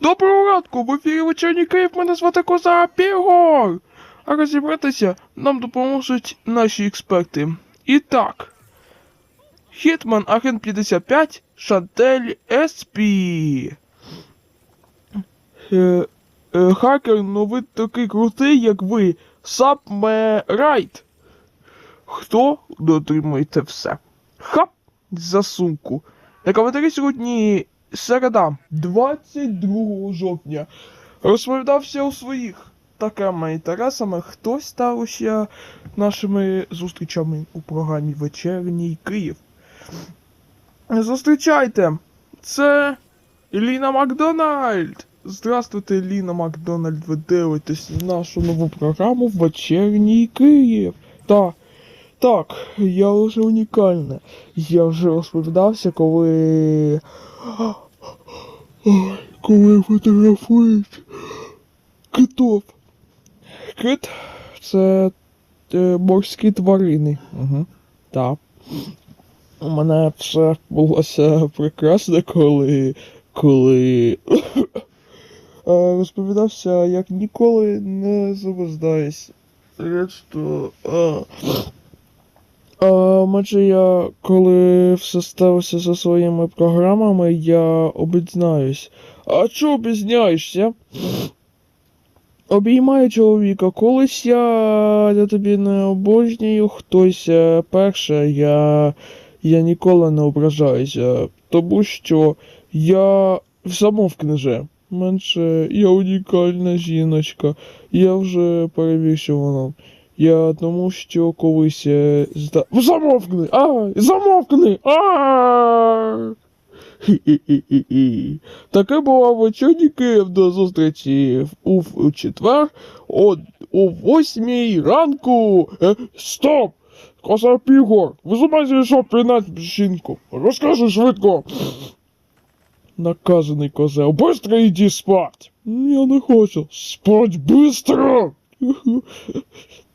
Доброго ранку, в ефірі вечірній Київ, мене звати Коза Пігор. А розібратися нам допоможуть наші експерти. І так. Хітман Агент 55 Шантель Еспі. Е, е, хакер, ну ви такий крутий, як ви. Сапме Райт. Хто дотримуєте все? Хап! За сумку. На коментарі сьогодні середа, 22 жовтня. Розповідався у своїх такими інтересами, хтось ставився нашими зустрічами у програмі Вечерній Київ. Зустрічайте! Це Еліна Макдональд! Здравствуйте, Еліна Макдональд, ви дивитесь нашу нову програму Вечерній Київ. Так, так, я вже унікальна. Я вже розповідався, коли. Коли фотографують китов. Кит це е, морські тварини. Угу. Так. У мене все булося прекрасно, коли. коли. е, розповідався, як ніколи не заваждаюсь. Реч то. А... А, я, коли все сталося зі своїми програмами, я обізнаюсь. А чого обізняєшся? Обіймаю чоловіка, колись я, я тобі не обожнюю, хтось е, перше, я, я ніколи не ображаюся, тому що я замовкни же. Менше я унікальна жіночка, я вже перевів, що воно. Я тому, що колись е, зда... Замовкни! А! Замовкни! А! Хі-хі-хі-хі. Таке було вечірній Київ до зустрічі у, четвер о, о восьмій ранку. Е, стоп! Коза Пігор, ви зумазі, що принять жінку. Розкажи швидко. Наказаний козел, быстро иди спать. Я не хочу. Спать быстро!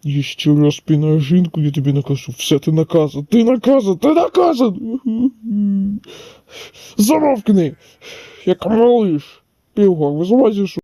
Еще раз пинаю жінку, я тобі накажу. Все, ти наказан, ти наказан, ти наказан! Замовкни! Як малиш! Півгор, ви зумазі, що